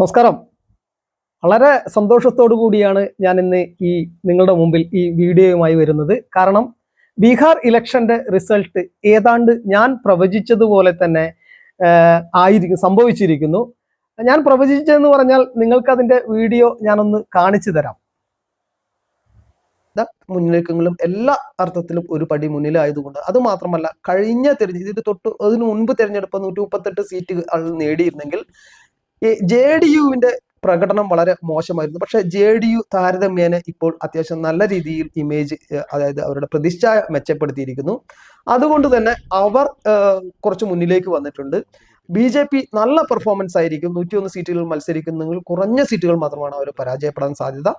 നമസ്കാരം. വളരെ സന്തോഷത്തോടു കൂടിയാണ് ഞാൻ ഇന്ന് ഈ നിങ്ങളുടെ മുമ്പിൽ ഈ വീഡിയോയുമായി വരുന്നത്. കാരണം ബീഹാർ ഇലക്ഷന്റെ റിസൾട്ട് ഏതാണ്ട് ഞാൻ പ്രവചിച്ചതുപോലെ തന്നെ ആയിരിക്കും സംഭവിച്ചിരിക്കുന്നു. ഞാൻ പ്രവചിച്ചതെന്ന് പറഞ്ഞാൽ നിങ്ങൾക്ക് അതിന്റെ വീഡിയോ ഞാനൊന്ന് കാണിച്ചു തരാം. മുന്നേക്കങ്ങളും എല്ലാ അർത്ഥത്തിലും ഒരു പടി മുന്നിലായതുകൊണ്ട് അത് മാത്രമല്ല കഴിഞ്ഞ തെരഞ്ഞെടുപ്പ് ഇത് തൊട്ട് അതിനു മുൻപ് തെരഞ്ഞെടുപ്പ് നൂറ്റി മുപ്പത്തെട്ട് സീറ്റ് നേടിയിരുന്നെങ്കിൽ ജെ ഡി യുവിന്റെ പ്രകടനം വളരെ മോശമായിരുന്നു. പക്ഷെ ജെ ഡി യു താരതമ്യേന ഇപ്പോൾ അത്യാവശ്യം നല്ല രീതിയിൽ ഇമേജ് അതായത് അവരുടെ പ്രതിഷ്ഠ മെച്ചപ്പെടുത്തിയിരിക്കുന്നു. അതുകൊണ്ട് തന്നെ അവർ കുറച്ച് മുന്നിലേക്ക് വന്നിട്ടുണ്ട്. ബി ജെ പി നല്ല പെർഫോമൻസ് ആയിരിക്കും. നൂറ്റിയൊന്ന് സീറ്റുകൾ മത്സരിക്കുന്നെങ്കിൽ കുറഞ്ഞ സീറ്റുകൾ മാത്രമാണ് അവർ പരാജയപ്പെടാൻ സാധ്യത.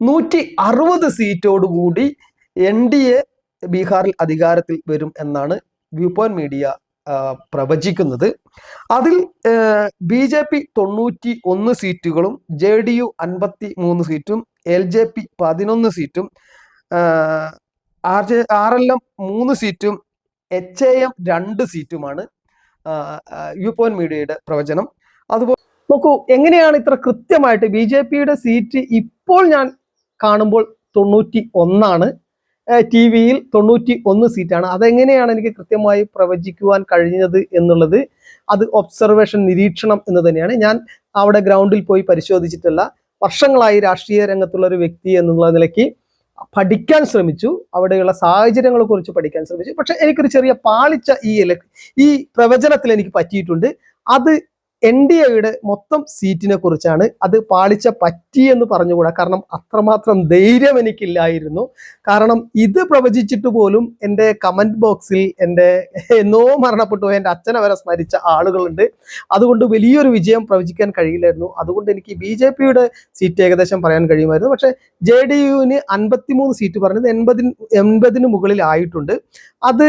നൂറ്റി അറുപത് സീറ്റോടുകൂടി എൻ ഡി എ ബീഹാറിൽ അധികാരത്തിൽ വരും എന്നാണ് വ്യൂ പോയിന്റ് മീഡിയ പ്രവചിക്കുന്നത്. അതിൽ ബി ജെ പി തൊണ്ണൂറ്റി ഒന്ന് സീറ്റുകളും ജെ ഡി യു അൻപത്തി മൂന്ന് സീറ്റും എൽ ജെ പി പതിനൊന്ന് സീറ്റും R J R L M മൂന്ന് സീറ്റും എച്ച് എ എം രണ്ട് സീറ്റുമാണ് യു പോയിന്റ് മീഡിയയുടെ പ്രവചനം. അതുപോലെ നോക്കൂ എങ്ങനെയാണ് ഇത്ര കൃത്യമായിട്ട് ബി ജെ പിയുടെ സീറ്റ് ഇപ്പോൾ ഞാൻ കാണുമ്പോൾ തൊണ്ണൂറ്റി ഒന്നാണ് ടി വിയിൽ തൊണ്ണൂറ്റി ഒന്ന് സീറ്റാണ്. അതെങ്ങനെയാണ് എനിക്ക് കൃത്യമായി പ്രവചിക്കുവാൻ കഴിഞ്ഞത് എന്നുള്ളത് അത് ഒബ്സർവേഷൻ നിരീക്ഷണം എന്ന് തന്നെയാണ്. ഞാൻ അവിടെ ഗ്രൗണ്ടിൽ പോയി പരിശോധിച്ചിട്ടുള്ള വർഷങ്ങളായി രാഷ്ട്രീയ രംഗത്തുള്ള ഒരു വ്യക്തി എന്നുള്ള നിലയ്ക്ക് പഠിക്കാൻ ശ്രമിച്ചു. അവിടെയുള്ള സാഹചര്യങ്ങളെ കുറിച്ച് പഠിക്കാൻ ശ്രമിച്ചു. പക്ഷെ എനിക്കൊരു ചെറിയ പാളിച്ച ഈ ഈ പ്രവചനത്തിൽ എനിക്ക് പറ്റിയിട്ടുണ്ട്. അത് എൻ ഡി എയുടെ മൊത്തം സീറ്റിനെ കുറിച്ചാണ് അത് പാളിച്ച പറ്റി എന്ന് പറഞ്ഞുകൂടാ. കാരണം അത്രമാത്രം ധൈര്യം എനിക്കില്ലായിരുന്നു. കാരണം ഇത് പ്രവചിച്ചിട്ട് പോലും എന്റെ കമന്റ് ബോക്സിൽ എന്റെ എന്നോ മരണപ്പെട്ടു എന്റെ അച്ഛനെ വരെ സ്മരിച്ച ആളുകളുണ്ട്. അതുകൊണ്ട് വലിയൊരു വിജയം പ്രവചിക്കാൻ കഴിയില്ലായിരുന്നു. അതുകൊണ്ട് എനിക്ക് ബി ജെ പിയുടെ സീറ്റ് ഏകദേശം പറയാൻ കഴിയുമായിരുന്നു. പക്ഷേ ജെ ഡി യുവിന് അൻപത്തിമൂന്ന് സീറ്റ് പറഞ്ഞത് എൺപതിന് എൺപതിന് മുകളിൽ ആയിട്ടുണ്ട്. അത്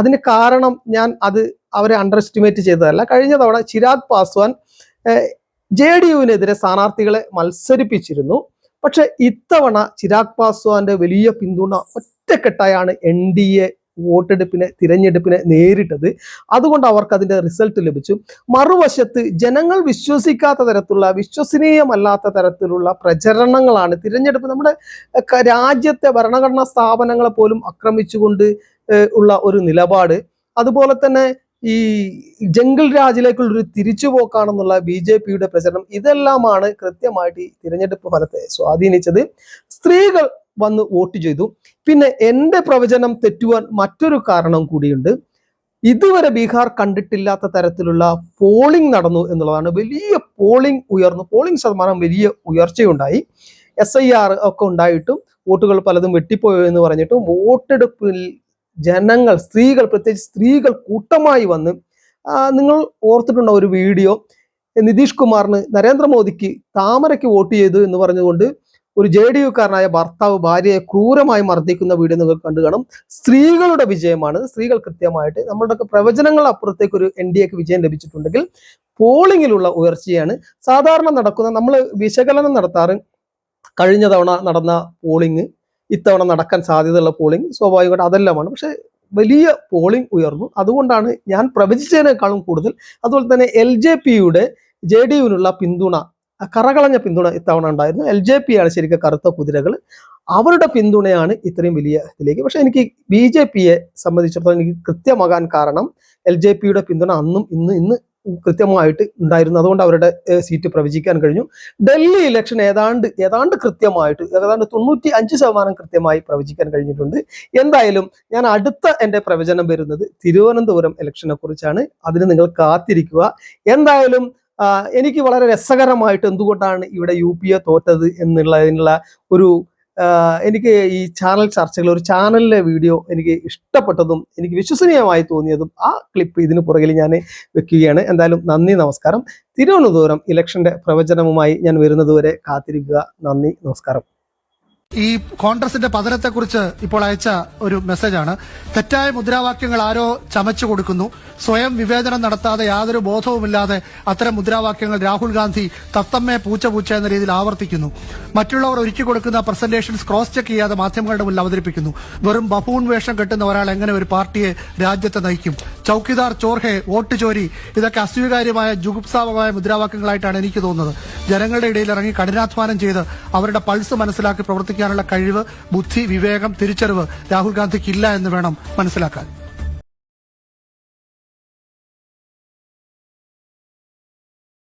അതിന് കാരണം ഞാൻ അത് അവരെ അണ്ടർ എസ്റ്റിമേറ്റ് ചെയ്തതല്ല. കഴിഞ്ഞ തവണ ചിരാഗ് പാസ്വാൻ ജെ ഡി യുവിനെതിരെ സ്ഥാനാർത്ഥികളെ മത്സരിപ്പിച്ചിരുന്നു. പക്ഷെ ഇത്തവണ ചിരാഗ് പാസ്വാന്റെ വലിയ പിന്തുണ ഒറ്റക്കെട്ടായാണ് എൻ ഡി എ വോട്ടെടുപ്പിനെ തിരഞ്ഞെടുപ്പിനെ നേരിട്ടത്. അതുകൊണ്ട് അവർക്ക് അതിന്റെ റിസൾട്ട് ലഭിച്ചു. മറുവശത്ത് ജനങ്ങൾ വിശ്വസിക്കാത്ത തരത്തിലുള്ള വിശ്വസനീയമല്ലാത്ത തരത്തിലുള്ള പ്രചരണങ്ങളാണ് തിരഞ്ഞെടുപ്പ് നമ്മുടെ രാജ്യത്തെ ഭരണഘടനാ സ്ഥാപനങ്ങളെ പോലും ആക്രമിച്ചുകൊണ്ട് ഉള്ള ഒരു നിലപാട്. അതുപോലെ തന്നെ ഈ ജംഗിൾ രാജിലേക്കുള്ള ഒരു തിരിച്ചുപോക്കാണെന്നുള്ള ബി ജെ പിയുടെ പ്രചരണം ഇതെല്ലാമാണ് കൃത്യമായിട്ട് ഈ തിരഞ്ഞെടുപ്പ് ഫലത്തെ സ്വാധീനിച്ചത്. സ്ത്രീകൾ വന്ന് വോട്ട് ചെയ്തു. പിന്നെ എന്റെ പ്രവചനം തെറ്റുവാൻ മറ്റൊരു കാരണം കൂടിയുണ്ട്. ഇതുവരെ ബീഹാർ കണ്ടിട്ടില്ലാത്ത തരത്തിലുള്ള പോളിംഗ് നടന്നു എന്നുള്ളതാണ്. വലിയ പോളിംഗ് ഉയർന്നു. പോളിംഗ് ശതമാനം വലിയ ഉയർച്ചയുണ്ടായി. എസ് ഐ ആർ ഒക്കെ ഉണ്ടായിട്ടും വോട്ടുകൾ പലതും വെട്ടിപ്പോയോ എന്ന് പറഞ്ഞിട്ടും വോട്ടെടുപ്പിൽ ജനങ്ങൾ സ്ത്രീകൾ പ്രത്യേകിച്ച് സ്ത്രീകൾ കൂട്ടമായി വന്ന് നിങ്ങൾ ഓർത്തിട്ടുണ്ടോ ഒരു വീഡിയോ? നിതീഷ് കുമാറിന് നരേന്ദ്രമോദിക്ക് താമരയ്ക്ക് വോട്ട് ചെയ്തു എന്ന് പറഞ്ഞുകൊണ്ട് ഒരു ജെ ഡി യുക്കാരനായ ഭർത്താവ് ഭാര്യയെ ക്രൂരമായി മർദ്ദിക്കുന്ന വീഡിയോ നിങ്ങൾ കണ്ടു കാണും. സ്ത്രീകളുടെ വിജയമാണ്. സ്ത്രീകൾ കൃത്യമായിട്ട് നമ്മളുടെ പ്രവചനങ്ങൾ അപ്പുറത്തേക്ക് ഒരു എൻ ഡി എക്ക് വിജയം ലഭിച്ചിട്ടുണ്ടെങ്കിൽ പോളിങ്ങിലുള്ള ഉയർച്ചയാണ്. സാധാരണ നടക്കുന്ന നമ്മൾ വിശകലനം നടത്താറ് കഴിഞ്ഞ തവണ നടന്ന പോളിംഗ് ഇത്തവണ നടക്കാൻ സാധ്യതയുള്ള പോളിംഗ് സ്വാഭാവികമായിട്ട് അതെല്ലാമാണ്. പക്ഷെ വലിയ പോളിംഗ് ഉയർന്നു. അതുകൊണ്ടാണ് ഞാൻ പ്രവചിച്ചതിനേക്കാളും കൂടുതൽ അതുപോലെ തന്നെ എൽ ജെ പിയുടെ ജെ ഡി യുവിനുള്ള പിന്തുണ കറകളഞ്ഞ പിന്തുണ ഇത്തവണ ഉണ്ടായിരുന്നു. എൽ ജെ പി ആണ് ശരിക്കും കറുത്ത കുതിരകൾ അവരുടെ പിന്തുണയാണ് ഇത്രയും വലിയ ഇതിലേക്ക്. പക്ഷെ എനിക്ക് ബി ജെ പിയെ സംബന്ധിച്ചിടത്തോളം എനിക്ക് കൃത്യമാകാൻ കാരണം എൽ ജെ പിയുടെ പിന്തുണ അന്നും ഇന്ന് ഇന്ന് കൃത്യമായിട്ട് ഉണ്ടായിരുന്നു. അതുകൊണ്ട് അവരുടെ സീറ്റ് പ്രവചിക്കാൻ കഴിഞ്ഞു. ഡൽഹി ഇലക്ഷൻ ഏതാണ്ട് ഏതാണ്ട് കൃത്യമായിട്ട് ഏതാണ്ട് തൊണ്ണൂറ്റി അഞ്ച് ശതമാനം കൃത്യമായി പ്രവചിക്കാൻ കഴിഞ്ഞിട്ടുണ്ട്. എന്തായാലും ഞാൻ അടുത്ത എന്റെ പ്രവചനം വരുന്നത് തിരുവനന്തപുരം ഇലക്ഷനെ കുറിച്ചാണ്. അതിന് നിങ്ങൾ കാത്തിരിക്കുക. എന്തായാലും എനിക്ക് വളരെ രസകരമായിട്ട് എന്തുകൊണ്ടാണ് ഇവിടെ യു പി എ തോറ്റത് എന്നുള്ളതിനുള്ള ഒരു എനിക്ക് ഈ ചാനൽ ചർച്ചകൾ ഒരു ചാനലിലെ വീഡിയോ എനിക്ക് ഇഷ്ടപ്പെട്ടതും എനിക്ക് വിശ്വസനീയമായി തോന്നിയതും ആ ക്ലിപ്പ് ഇതിന് പുറകിൽ ഞാൻ വെക്കുകയാണ്. എന്തായാലും നന്ദി നമസ്കാരം. തിരുവനന്തപുരം ഇലക്ഷന്റെ പ്രവചനവുമായി ഞാൻ വരുന്നതുവരെ കാത്തിരിക്കുക. നന്ദി നമസ്കാരം. ഈ കോൺഗ്രസിന്റെ പതനത്തെക്കുറിച്ച് ഇപ്പോൾ അയച്ച ഒരു മെസ്സേജാണ്. തെറ്റായ മുദ്രാവാക്യങ്ങൾ ആരോ ചമച്ചു കൊടുക്കുന്നു. സ്വയം വിവേചനം നടത്താതെ യാതൊരു ബോധവുമില്ലാതെ അത്തരം മുദ്രാവാക്യങ്ങൾ രാഹുൽ ഗാന്ധി തത്തമ്മേ പൂച്ച പൂച്ച എന്ന രീതിയിൽ ആവർത്തിക്കുന്നു. മറ്റുള്ളവർ ഒരുക്കി കൊടുക്കുന്ന പ്രസന്റേഷൻസ് ക്രോസ് ചെക്ക് ചെയ്യാതെ മാധ്യമങ്ങളുടെ മുന്നിൽ അവതരിപ്പിക്കുന്നു. വെറും ബഹൂൺ വേഷം കെട്ടുന്ന ഒരാൾ എങ്ങനെ ഒരു പാർട്ടിയെ രാജ്യത്തെ നയിക്കും? ചൌക്കിദാർ ചോർഹെ വോട്ട് ചോരി ഇതൊക്കെ അസ്വീകാര്യമായ ജുഗുപ്സാവമായ മുദ്രാവാക്യങ്ങളായിട്ടാണ് എനിക്ക് തോന്നുന്നത്. ജനങ്ങളുടെ ഇടയിൽ ഇറങ്ങി കഠിനാധ്വാനം ചെയ്ത് അവരുടെ പൾസ് മനസ്സിലാക്കി പ്രവർത്തിക്കാനുള്ള കഴിവ് ബുദ്ധി വിവേകം തിരിച്ചറിവ് രാഹുൽ ഗാന്ധിക്ക് ഇല്ല എന്ന് വേണം മനസ്സിലാക്കാൻ.